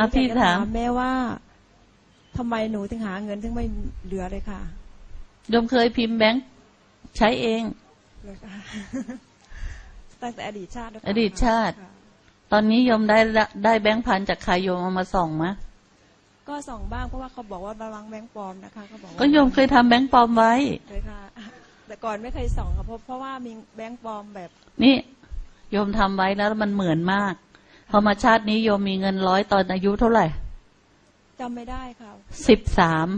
อะพี่อยกจะถามแม่ว่าทำไมหนูถึงหาเงินถึงไม่เหลือเลยค่ะโยมเคยพิมพ์แบงค์ใช้เองเลยค่ะตั้งแต่อดีตชาติแล้วค่ะอดีตชาติค่ะตอนนี้โยมได้ละได้แบงค์พันจากใครโยมเอามาส่องมะก็ส่องบ้างเพราะว่าเขาบอกว่าระวังแบงค์ปลอมนะคะเขาบอกว่าก็โยมเคยทำแบงค์ปลอมไว้เคยค่ะแต่ก่อนไม่เคยส่องค่ะเพราะเพราะว่ามีแบงค์ปลอมแบบ นี่โยมทำไว้แล้วมันเหมือนมาก พอมาชาตินี้โยมมีเงินร้อยตอนอายุเท่าไหร่จำไม่ได้ค่ะสิบสาม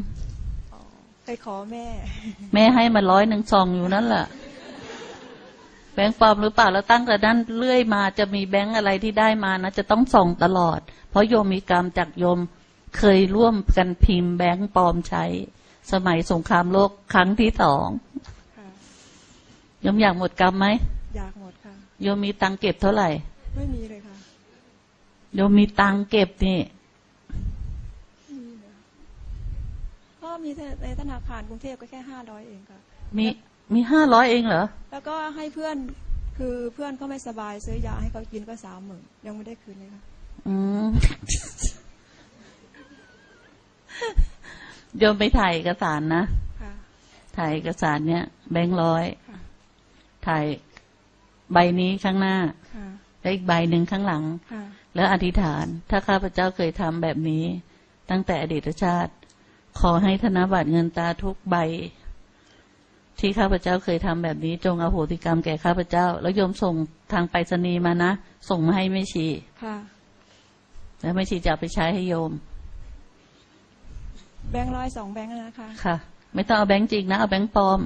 อ๋อเคยขอแม่ แม่ให้มาร้อยหนึ่งซองอยู่นั่นแหละแบงค์ปลอมหรือเปล่าแล้วตั้งแต่นั้นเรื่อยมาจะมีแบงค์อะไรที่ได้มานะจะต้องส่องตลอด เพราะโยมมีกรรมจากโยมเคยร่วมกันพิมพ์แบงค์ปลอมใช้ สมัยสงครามโลกครั้งที่สองค่ะโยมอยากหมดกรรมไหมอยากหมดค่ะโยมมีตังค์เก็บเท่าไหร่ ไม่มีเลยค่ะ โยมมีตังค์เก็บนี่ก็มีในธนาคารกรุงเทพก็แค่ห้าร้อยเองค่ะ มีมีห้าร้อยเองเหรอ แล้วก็ให้เพื่อนคือเพื่อนเขาไม่สบายซื้อยาให้เขากินก็สามหมื่นยังไม่ได้คืนเลยค่ะอืมโยมไปถ่ายเอกสารนะค่ะถ่ายเอกสารเนี่ยแบงค์ร้อยค่ะถ่ายใบนี้ข้างหน้าค่ะแล้วอีกใบหนึ่งข้างหลังค่ะ แล้วอธิษฐาน ถ้าข้าพเจ้าเคยทำแบบนี้ ตั้งแต่อดีตชาติ ขอให้ธนบัตรเงินตาทุกใบ ที่ข้าพเจ้าเคยทำแบบนี้ จงอโหสิกรรมแก่ข้าพเจ้า แล้วโยมส่งทางไปรษณีย์มานะ ส่งมาให้แม่ชีค่ะ แล้วแม่ชีจะเอาไปใช้ให้โยม แบงค์ร้อยสองแบงค์นะคะค่ะ ไม่ต้องเอาแบงค์จริงนะ เอาแบงค์ปลอม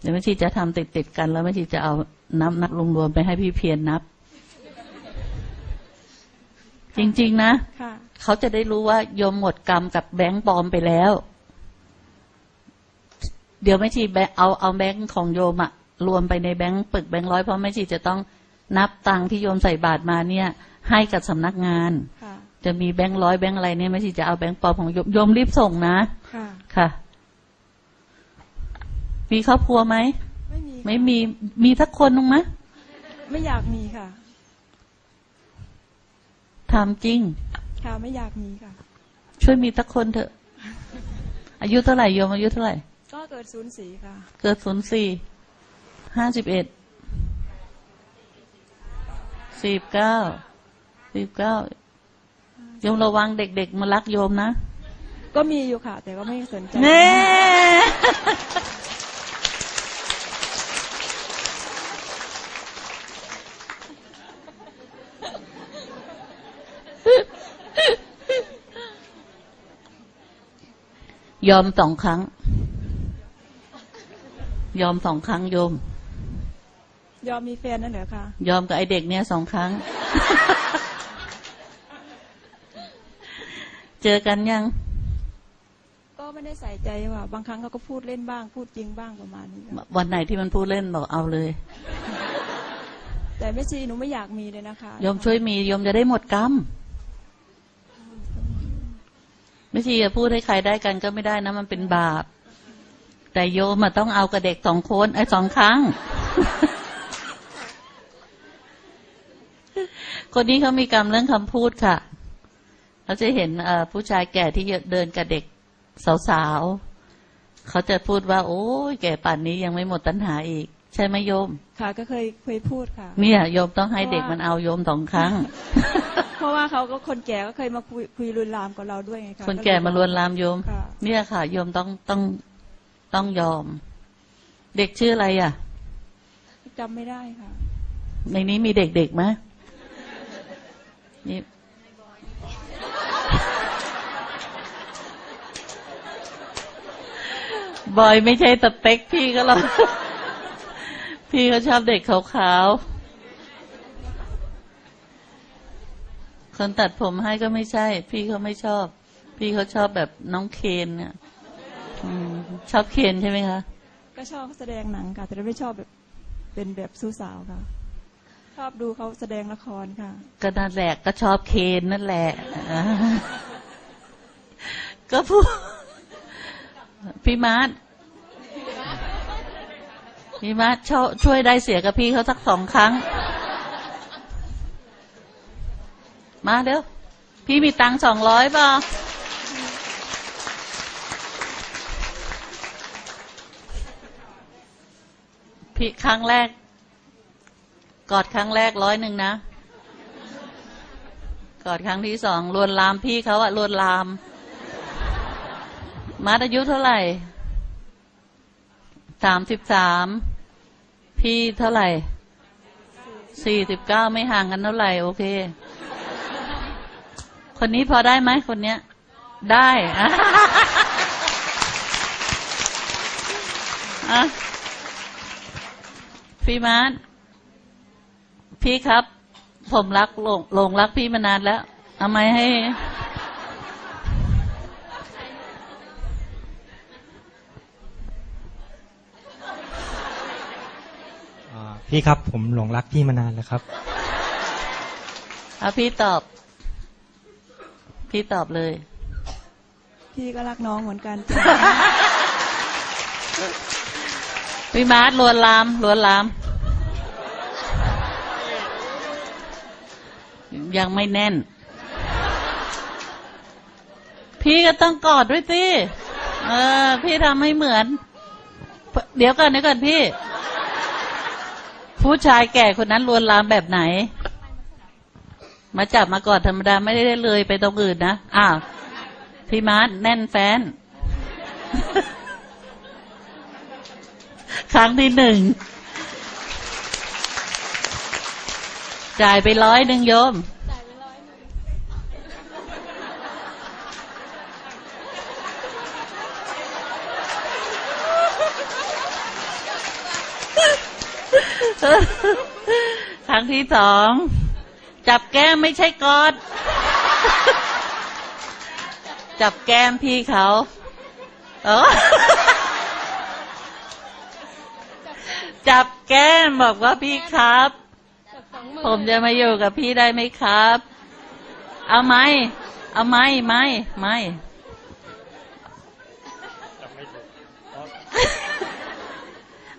เดี๋ยวแม่ชีจะทำติดติดๆกัน แล้วแม่ชีจะเอานับนับรวมๆไปให้พี่เพียรนนับ จริง ๆ นะค่ะ เขาจะได้รู้ว่าโยมหมดกรรมกับแบงค์ปลอมไปแล้ว เดี๋ยวแม่ชีแบงค์เอาเอาแบงค์ของโยมอะรวมไปในแบงค์ปึกแบงค์ร้อยเพราะแม่ชีจะต้องนับตังค์ที่โยมใส่บาทมาเนี่ย ให้กับสำนักงาน ค่ะ จะมีแบงค์ร้อยแบงค์อะไรเนี่ยแม่ชีจะเอาแบงค์ปลอมของโยมโยมรีบส่งนะ ค่ะ ค่ะ มีครอบครัวไหม ไม่มีค่ะไม่มีมีสักคนนึงไหม ไม่อยากมีค่ะ ถามจริง ค่ะไม่อยากมีค่ะ ช่วยมีสักคนเถอะ อายุเท่าไหร่โยมอายุเท่าไหร่ ก็เกิดศูนย์สีค่ะ เกิดศูนย์สี่ห้าสิบเอ็ดสิบเก้าสิบเก้าโยมระวังเด็กๆมารักโยมนะ ก็มีอยู่ค่ะ แต่ก็ไม่สนใจเน่ ยอมสองครั้ง ยอมสองครั้งโยม ยอมมีแฟนนั่นเหรอคะ ยอมกับไอเด็กเนี่ยสองครั้ง เจอกันยัง ก็ไม่ได้ใส่ใจว่า บางครั้งเขาก็พูดเล่นบ้าง พูดจริงบ้างประมาณนี้ค่ะวันไหนที่มันพูดเล่นบอกเอาเลย แต่แม่ชีหนูไม่อยากมีเลยนะคะโยมช่วยมีโยมจะได้หมดกรรม ไม่ใช่จะพูดให้ใครได้กันก็ไม่ได้นะ มันเป็นบาป แต่โยมอะต้องเอากับเด็กสองคนไอ้สองครั้ง คนนี้เขามีกรรมเรื่องคำพูดค่ะเขาจะเห็นเอ่อผู้ชายแก่ที่เดินกับเด็กสาวๆเขาจะพูดว่า โอ้ยแก่ป่านนี้ยังไม่หมดตัณหาอีก ใช่ไหมโยม ค่ะ ก็เคยเคยพูดค่ะ เนี่ยโยมต้องให้เด็กมันเอาโยมสองครั้ง เพราะว่าเขาก็คนแก่ก็เคยมาคุยคุยรุนรามกับเราด้วยไงคะคนแก่มาลวนลามโยม ค่ะ เนี่ยค่ะ โยมต้องต้องต้องยอม เด็กชื่ออะไรอะ จำไม่ได้ค่ะ ในนี้มีเด็กๆไหมนี่บอยไม่ใช่สเต็กพี่ก็หรอกพี่เขาชอบเด็กขาวๆ คนตัดผมให้ก็ไม่ใช่ พี่เขาไม่ชอบ พี่เขาชอบแบบน้องเคนเนี่ยอืมชอบเคนใช่ไหมคะก็ชอบแสดงหนังค่ะ แต่ไม่ชอบแบบเป็นแบบสู้สาวค่ะ ชอบดูเขาแสดงละครค่ะ ก็นั่นแหละก็ชอบเคนนั่นแหละอ่าก็พูดพี่มาร์ทพี่มาร์ทช่วยช่วยได้เสียกับพี่เขาสักสองครั้ง มาเดี๋ยวพี่มีตังสองร้อยป่ะพี่ครั้งแรก กอดครั้งแรกร้อยหนึ่งนะ กอดครั้งที่สองลวนลามพี่เขาอะลวนลามมัดอายุเท่าไหร่สามสิบสามพี่เท่าไหร่สี่สิบเก้าไม่ห่างกันเท่าไหร่ โอเค คนนี้พอได้ไหมคนเนี้ย ได้อะอะพี่มาร์ทพี่ครับ ผมรักหลงหลงรักพี่มานานแล้วทำไมให้อ่าพี่ครับ ผมหลงรักพี่มานานแล้วครับเอาพี่ตอบ พี่ตอบเลย พี่ก็รักน้องเหมือนกันจ้ะพี่มาร์ทลวนลามลวนลาม ยังไม่แน่น พี่ก็ต้องกอดด้วยสิเออ พี่ทำให้เหมือน เดี๋ยวก่อนเดี๋ยวก่อนพี่ ผู้ชายแก่คนนั้นลวนลามแบบไหน มาจับมากอดธรรมดาไม่ได้เลยไปตรงอื่นนะอ้าวพี่มาร์ทแน่นแฟน ครั้งที่หนึ่ง จ่ายไปร้อยหนึ่งโยมครั้งที่สอง จับแก้มไม่ใช่กอด จับแก้มพี่เขาเออจับแก้มบอกว่าพี่ครับ ผมจะมาอยู่กับพี่ได้ไหมครับ เอาไหมเอาไหมไม่ไม่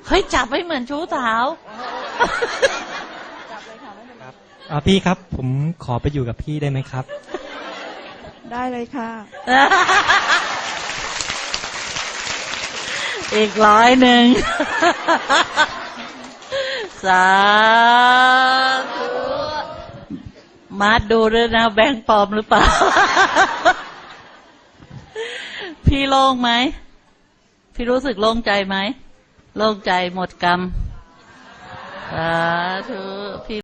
เฮ้ยจับไม่เหมือนชู้สาว อ่าพี่ครับ ผมขอไปอยู่กับพี่ได้ไหมครับ ได้เลยค่ะ อีกร้อยหนึ่ง สาธุมาดดูด้วยนะแบงค์ปลอมหรือเปล่า พี่โล่งไหม พี่รู้สึกโล่งใจไหม โล่งใจหมดกรรม สาธุพี่